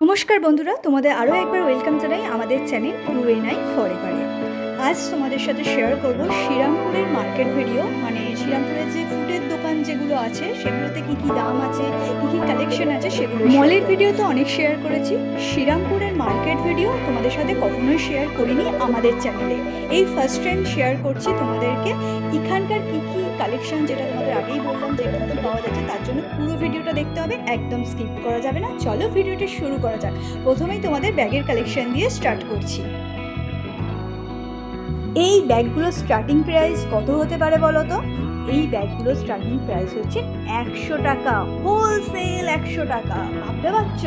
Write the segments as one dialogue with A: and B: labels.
A: নমস্কার বন্ধুরা, তোমাদের আরও একবার ওয়েলকাম জানাই আমাদের চ্যানেল ইউএনআই ফরেভারে আজ তোমাদের সাথে শেয়ার করব শ্রীরামপুরের মার্কেট ভিডিও মানে শ্রীরামপুরের যে ফুডের দোকান যেগুলো আছে সেগুলোতে কি কি দাম আছে কি কি কালেকশন আছে সেগুলো মলের ভিডিও তো অনেক শেয়ার করেছি। শ্রীরামপুরের মার্কেট ভিডিও তোমাদের সাথে কখনোই শেয়ার করিনি আমাদের চ্যানেলে এই ফার্স্ট টাইম শেয়ার করছি তোমাদেরকে। এখানকার কি কি কালেকশন যেটা তোমাদের আগেই বললাম যে কি পাওয়া যাচ্ছে তার জন্য পুরো ভিডিওটা দেখতে হবে একদম স্কিপ করা যাবে না। চলো ভিডিওটা শুরু করা যাক। প্রথমেই তোমাদের ব্যাগের কালেকশন দিয়ে স্টার্ট করছি। এই ব্যাগগুলোর স্টার্টিং প্রাইস কত হতে পারে বলো তো এই ব্যাগগুলোর স্টার্টিং প্রাইস হচ্ছে একশো টাকা হোলসেল একশো টাকা। ভাবতে পারছ?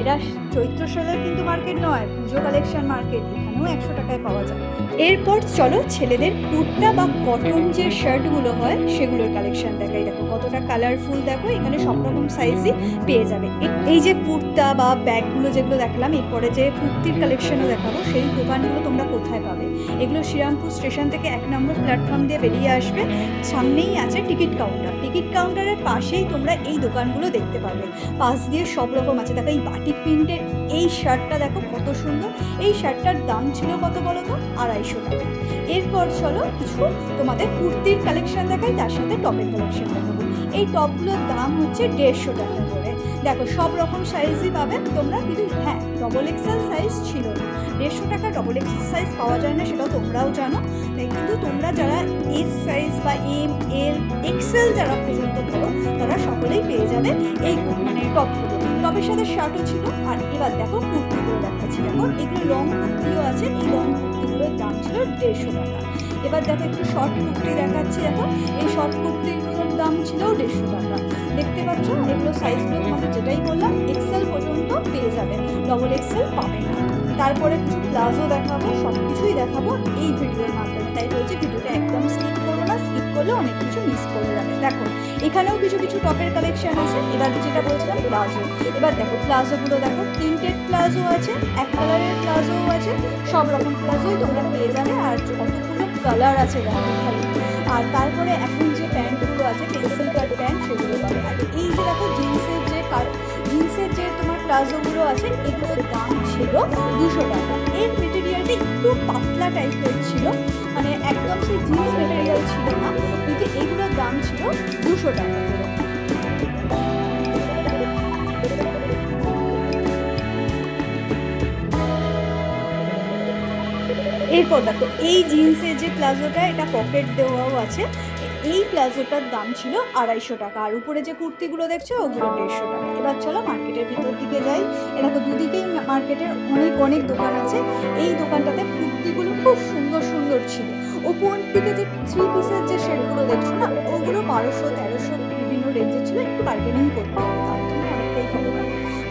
A: এটা চৈত্র সালের কিন্তু মার্কেট নয়, পুজো কালেকশন মার্কেট এখানেও একশো টাকায় পাওয়া যায়। এরপর চলো ছেলেদের কুর্তা বা কটন যে শার্টগুলো হয়, সেগুলোর কালেকশন দেখাই। দেখো কতটা কালারফুল দেখো, এখানে সব রকম সাইজই পেয়ে যাবে। এই যে কুর্তা বা ব্যাগগুলো যেগুলো দেখালাম, এরপরে যে কুর্তির কালেকশনও দেখাবো, সেই দোকানগুলো তোমরা কোথায় পাবে? এগুলো শ্রীরামপুর স্টেশন থেকে এক নম্বর প্ল্যাটফর্ম দিয়ে বেরিয়ে আসবে। সামনেই আছে টিকিট কাউন্টার। টিকিট কাউন্টারের পাশেই তোমরা এই দোকানগুলো দেখতে পাবে। পাশ দিয়ে সব রকম আছে। দেখো এই বাটিক প্রিন্টের এই শার্টটা দেখো কত সুন্দর। এই শার্টটার দাম ছিল কত বলো তো? আড়াইশো টাকা। এরপর চলো কিছু তোমাদের কুর্তির কালেকশন দেখাই, তার সাথে টপের কালেকশন দেখাবো। এই টপগুলোর দাম হচ্ছে দেড়শো টাকা করে। দেখো সব রকম সাইজই পাবে। তোমরা কিন্তু হ্যাঁ ডবল এক্সেল সাইজ ছিল না। দেড়শো টাকা ডবল এক্সেল সাইজ পাওয়া যায় না, সেটাও তোমরাও জানো। তাই কিন্তু তোমরা যারা এস সাইজ বা এম এল এক্সেল যারা পর্যন্ত করো, তারা সকলেই পেয়ে যাবে এই মানে টপগুলো টপের সাথে শার্টও ছিল, আর এবার দেখো কুর্তিগুলো দেখাচ্ছি। দেখো এগুলো লং কুর্তিও আছে, এই লং কুর্তিগুলোর দাম ছিল দেড়শো টাকা। এবার দেখো একটু শর্ট কুর্তি দেখাচ্ছি দেখো এই শর্ট কুর্তিগুলোর দাম ছিল দেড়শো টাকা। দেখতে পাচ্ছ, এগুলো সাইজগুলো তোমাদের যেটাই বললাম এক্সেল পর্যন্ত পেয়ে যাবে। ডবল এক্সেল পাবে না। তারপরে কিছু প্লাজো দেখাবো সব কিছুই দেখাবো এই ভিডিওর মাধ্যমে। তাই বলছি ভিডিওটা একদম স্কিপ করো না স্কিপ করলে অনেক কিছু মিস করে যাবে। দেখো, এখানেও কিছু কিছু টপের কালেকশন আছে। এবার যেটা বলছিলাম? প্লাজো এবার দেখো প্লাজোগুলো দেখো প্রিন্টেড প্লাজো আছে, এক কালারের প্লাজোও আছে, সব রকম প্লাজোই তোমরা পেয়ে যাবে আর কতগুলো কালার আছে দেখো আর তারপরে এখন যে প্যান্টগুলো আছে পেন্সিল কাট প্যান্ট সেগুলো পাবে। আর এই যে দেখো জিন্সের যে জিন্সের যে তোমার প্লাজোগুলো আছে, এগুলোর দাম ছিল দুশো টাকা। এর মেটেরিয়ালটা একটু পাতলা টাইপের ছিল মানে একদম সেই জিন্স মেটেরিয়াল ছিল না, কিন্তু এগুলোর দাম ছিল দুশো টাকা এরপর দেখো, এই জিন্সের যে প্লাজোটা, এটা পকেট দেওয়াও আছে। এই প্লাজোটার দাম ছিল আড়াইশো টাকা। আর উপরে যে কুর্তিগুলো দেখছ, ওগুলো দেড়শো টাকা। এবার চলো মার্কেটের ভিতর দিকে যাই। এ দেখো দুদিকেই মার্কেটের অনেক অনেক দোকান আছে। এই দোকানটাতে কুর্তিগুলো খুব সুন্দর সুন্দর ছিল। ওপর দিকে যে থ্রি পিসের যে শেডগুলো দেখছ না, ওগুলো বারোশো, তেরোশো বিভিন্ন রেঞ্জের ছিল। একটু বার্গেনিং করতে হবে, তার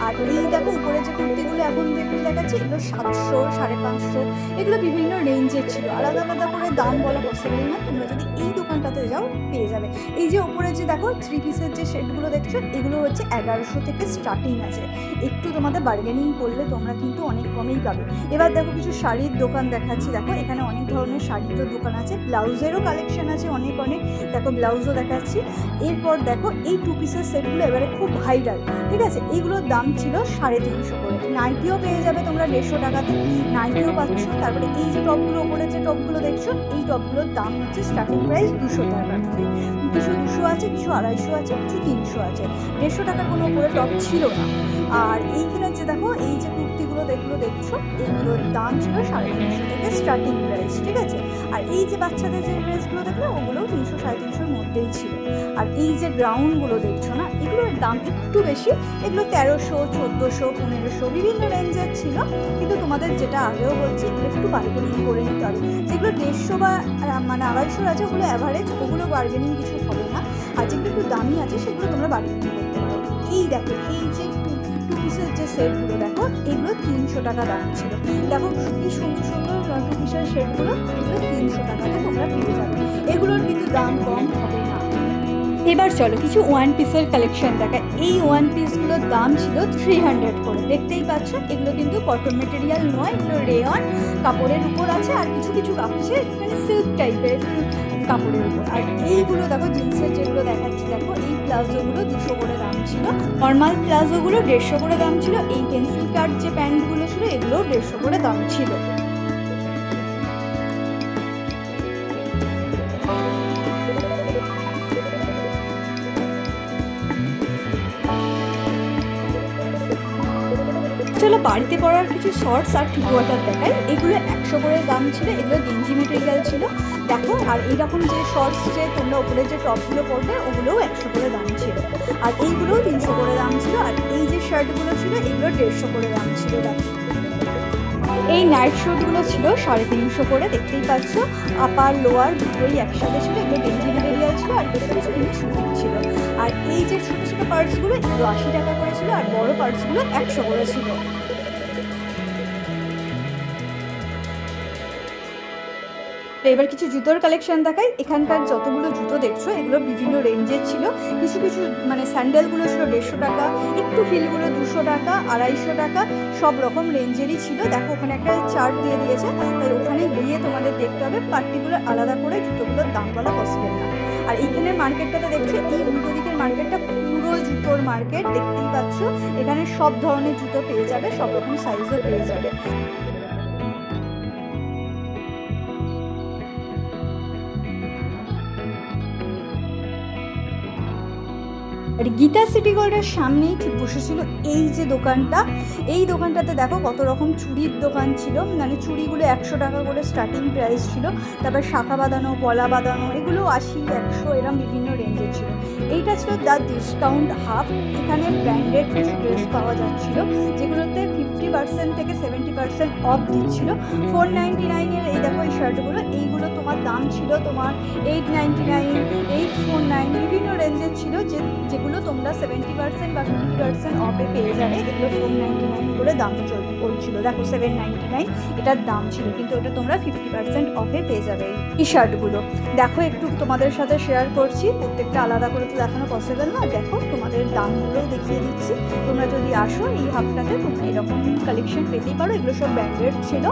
A: আর এই দেখো, উপরে যে কুর্তিগুলো এখন যেগুলো দেখাচ্ছি, এগুলো সাতশো, সাড়ে পাঁচশো, এগুলো বিভিন্ন রেঞ্জের ছিল। আলাদা আলাদা করে দাম বলা পসিবল না। তোমরা যদি এই দোকানটাতে যাও, পেয়ে যাবে। এই যে উপরে যে দেখো থ্রি পিসের যে সেটগুলো দেখছ, এগুলো হচ্ছে এগারোশো থেকে স্টার্টিং আছে। একটু তোমাদের বার্গেনিং করলে তোমরা কিন্তু অনেক কমেই পাবে। এবার দেখো কিছু শাড়ির দোকান দেখাচ্ছি। দেখো, এখানে অনেক ধরনের শাড়িরও দোকান আছে। ব্লাউজেরও কালেকশন আছে অনেক অনেক। দেখো, ব্লাউজও দেখাচ্ছি। এরপর দেখো, এই টু পিসের সেটগুলো এবারে খুব ভাইরাল ঠিক আছে? এইগুলোর দাম ছিল সাড়ে তিনশো করে। নাইটিও পেয়ে যাবে তোমরা দেড়শো টাকাতে নাইটিও পাচ্ছ তারপরে এই যে টপগুলো ওপরে যে টপগুলো দেখছ এই টপগুলোর দাম হচ্ছে স্টার্টিং প্রাইস দুশো টাকা থেকে আছে, কিছু আড়াইশো আছে, কিছু তিনশো আছে। দেড়শো টাকা কোনো উপরে টপ ছিল না। আর এইখানে যে দেখো, এই যে কুর্তিগুলো দেখল দেখছ এগুলোর দাম ছিল সাড়ে তিনশো থেকে স্টার্টিং প্রাইস ঠিক আছে? আর এই যে বাচ্চাদের যে ড্রেসগুলো দেখল, ওগুলোও তিনশো, সাড়ে তিনশোর মধ্যেই ছিল। আর এই যে গ্রাউন্ডগুলো দেখছ না, এগুলোর দাম একটু বেশি। এগুলো তেরোশো, চোদ্দোশো, পনেরোশো, বিভিন্ন রেঞ্জের ছিল। কিন্তু তোমাদের যেটা আগেও বলছি, এগুলো একটু বার্গেনিং করে নিতে হবে। যেগুলো দেড়শো বা মানে আড়াইশোর আছে, ওগুলো অ্যাভারেজ ওগুলো বার্গেনিং কিছু আর যেগুলো একটু দামি আছে সেগুলো তোমরা বার্গেনিং করতে পারো। এই দেখো, এই যে টু পিসের যে সেটগুলো দেখো, এগুলো তিনশো টাকা দাম ছিল। দেখো, কি সুন্দর সুন্দর টু পিসের সেটগুলো, এগুলো তিনশো টাকাতে তোমরা পেয়ে যাবে। এগুলোর কিন্তু দাম কম হবে। এবার চলো, কিছু ওয়ান পিসের কালেকশন দেখায় এই ওয়ান পিসগুলোর দাম ছিল থ্রি হান্ড্রেড করে। দেখতেই পাচ্ছ, এগুলো কিন্তু কটন মেটেরিয়াল নয়, এগুলো রেয়ন কাপড়ের উপর আছে, আর কিছু কিছু আছে মানে সিল্ক টাইপের কাপড়ের উপর। আর এইগুলো দেখো, জিন্সের যেগুলো দেখাচ্ছি, দেখো, এই প্লাজোগুলো দুশো করে দাম ছিল। নর্মাল প্লাজোগুলো দেড়শো করে দাম ছিল। এই পেন্সিল কাট যে প্যান্টগুলো ছিল, এগুলো দেড়শো করে দাম ছিল। বাড়িতে পরার কিছু শর্টস আর ঠিক ওয়াটার দেখাই। এগুলো একশো করে দাম ছিল, এগুলো গেঞ্জি মেটেরিয়াল ছিল। দেখো, আর এইরকম যে শর্টস যে তোমরা উপরে যে টপগুলো পরবে, ওগুলোও একশো করে দাম ছিল। আর এইগুলোও তিনশো করে দাম ছিল, আর এই যে শার্টগুলো ছিল, এগুলো দেড়শো করে দাম ছিল। এই নাইট শুটগুলো ছিল সাড়ে তিনশো করে, দেখতেই পাচ্ছ। আপার লোয়ার দুটোই একসাথে ছিল, এগুলো গেঞ্জি মেটেরিয়াল ছিল, আর কিছু কিছু কিন্তু শুটিং ছিল। আর এই যে ছোটো ছোটো পার্টসগুলো এগুলো আশি টাকা করে ছিল, আর বড় পার্টসগুলো একশো করে ছিল। তো এবার কিছু জুতোর কালেকশন দেখাই। এখানকার যতগুলো জুতো দেখছ, এগুলো বিভিন্ন রেঞ্জের ছিল। কিছু কিছু মানে স্যান্ডেলগুলো ছিল দেড়শো টাকা, একটু হিলগুলো দুশো টাকা, আড়াইশো টাকা, সব রকম রেঞ্জেরই ছিল। দেখো, ওখানে একটা চার্ট দিয়ে দিয়েছে। তাই ওখানে গিয়ে তোমাদের দেখতে হবে পার্টিকুলার আলাদা করে জুতোগুলোর দাম বলা পসিবল না। আর এইখানে মার্কেটটাতে দেখছ, এই উল্টো দিকের মার্কেটটা পুরো জুতোর মার্কেট দেখতেই পাচ্ছ। এখানে সব ধরনের জুতো পেয়ে যাবে, সব রকম সাইজও পেয়ে যাবে। আর গীতা সিটি গোল্ডের সামনেই ঠিক বসেছিল এই যে দোকানটা। এই দোকানটাতে দেখো কত রকম চুড়ির দোকান ছিল। মানে চুড়িগুলো একশো টাকা করে স্টার্টিং প্রাইস ছিল। তারপর শাখা বাঁধানো, পলা বাঁধানো, এগুলো আশি, একশো এরম বিভিন্ন রেঞ্জের ছিল। এইটা ছিল দ্য ডিসকাউন্ট হাফ এখানে ব্র্যান্ডেড কিছু ড্রেস পাওয়া যাচ্ছিল, যেগুলোতে ফিফটি পার্সেন্ট থেকে সেভেন্টি পার্সেন্ট অফ দিচ্ছিল। ফোর নাইনটি নাইনের এই দেখো এই শার্টগুলো এইগুলো তোমার দাম ছিল তোমার eight ninety nine eight four nine বিভিন্ন রেঞ্জের ছিল যে যেগুলো তোমরা সেভেন্টি পার্সেন্ট বা ফিফটি পার্সেন্ট অফে পেয়ে যাবে। এগুলো ফোর নাইনটি নাইন করে দাম চল, পড়ছিল। দেখো সেভেন নাইনটি নাইন এটার দাম ছিল, কিন্তু ওটা তোমরা ফিফটি পার্সেন্ট অফে পেয়ে যাবে এই শার্টগুলো দেখো একটু তোমাদের সাথে শেয়ার করছি, প্রত্যেকটা আলাদা করে তো দেখানো পসিবল না। দেখো তোমাদের দামগুলো দেখিয়ে দিচ্ছি। তোমরা যদি আসো এই হাফটাতে তোমরা এরকম কালেকশন পেতেই পারো। এগুলো সব ব্র্যান্ডেড ছিল।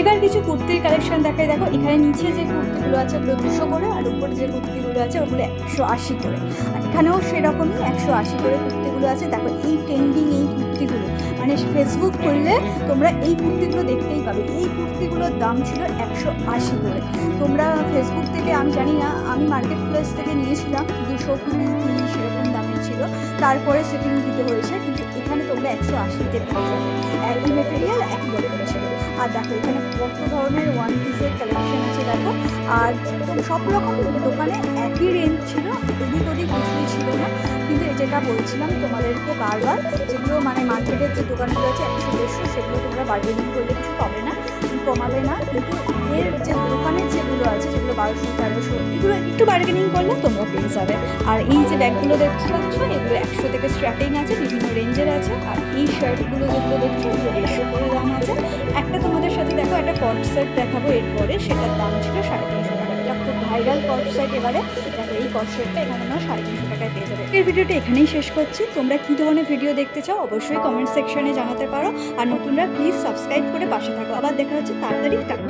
A: এবার কিছু কুর্তির কালেকশন দেখাই। দেখো, এখানে নিচে যে কুর্তিগুলো আছে, ওগুলো দুশো করে, আর উপরে যে কুর্তিগুলো আছে, ওগুলো একশো আশি করে। আর এখানেও সেরকমই একশো আশি করে কুর্তিগুলো আছে। দেখো, এই ট্রেন্ডিং এই কুর্তিগুলো। মানে ফেসবুক খুললে তোমরা এই কুর্তিগুলো দেখতেই পাবে। এই কুর্তিগুলোর দাম ছিল একশো আশি করে। তোমরা ফেসবুক থেকে, আমি জানি না, আমি মার্কেট প্লেস থেকে নিয়েছিলাম, দুশো কুড়ি, তিরিশ এরকম দামের ছিল। তারপরে সেটিং দিতে হয়েছে, কিন্তু এখানে তোমরা একশো আশিতে পেয়ে একই মেটেরিয়াল একই ছিল আর দেখো, এখানে কত ধরনের ওয়ান পিসের কালেকশন আছে দেখো। আর সব রকম দোকানে একই রেঞ্জ ছিল, এদিক ওদিক কিছুই ছিল না। কিন্তু যেটা বলছিলাম তোমাদেরকে বারবার, যেগুলো মানে মার্কেটের যে দোকানগুলো আছে একশো দেড়শো সেগুলো তোমরা বার্গেনিং করলে কিছু পাবে না। কমাবে না, কিন্তু এর যে দোকানের যেগুলো আছে, যেগুলো বারোশো, তেরোশো, এগুলো একটু বার্গেনিং করলে তোমরা পেয়ে যাবে। আর এই যে ব্যাগগুলো দেখতে পাচ্ছ, এগুলো একশো থেকে স্টার্টিং আছে, বিভিন্ন রেঞ্জের আছে। আর এই শার্টগুলো যেগুলো দেখছ এগুলো দেড়শো করে দাম আছে। একটা তোমাদের সাথে দেখো, একটা কট সেট দেখাবো এরপরে, সেটার দাম ছিল সাড়ে ভাইরাল কট সেট এবারে। দেখো, এই কট সেটটা এখানে আমরা সাড়ে তিনশো টাকায় পেয়ে যাবে। এই ভিডিওটা এখানেই শেষ করছি। তোমরা কী ধরনের ভিডিও দেখতে চাও, অবশ্যই কমেন্ট সেকশনে জানাতে পারো। আর নতুনরা প্লিজ সাবস্ক্রাইব করে পাশে থাকো। আবার দেখা হচ্ছে তাড়াতাড়ি টাকা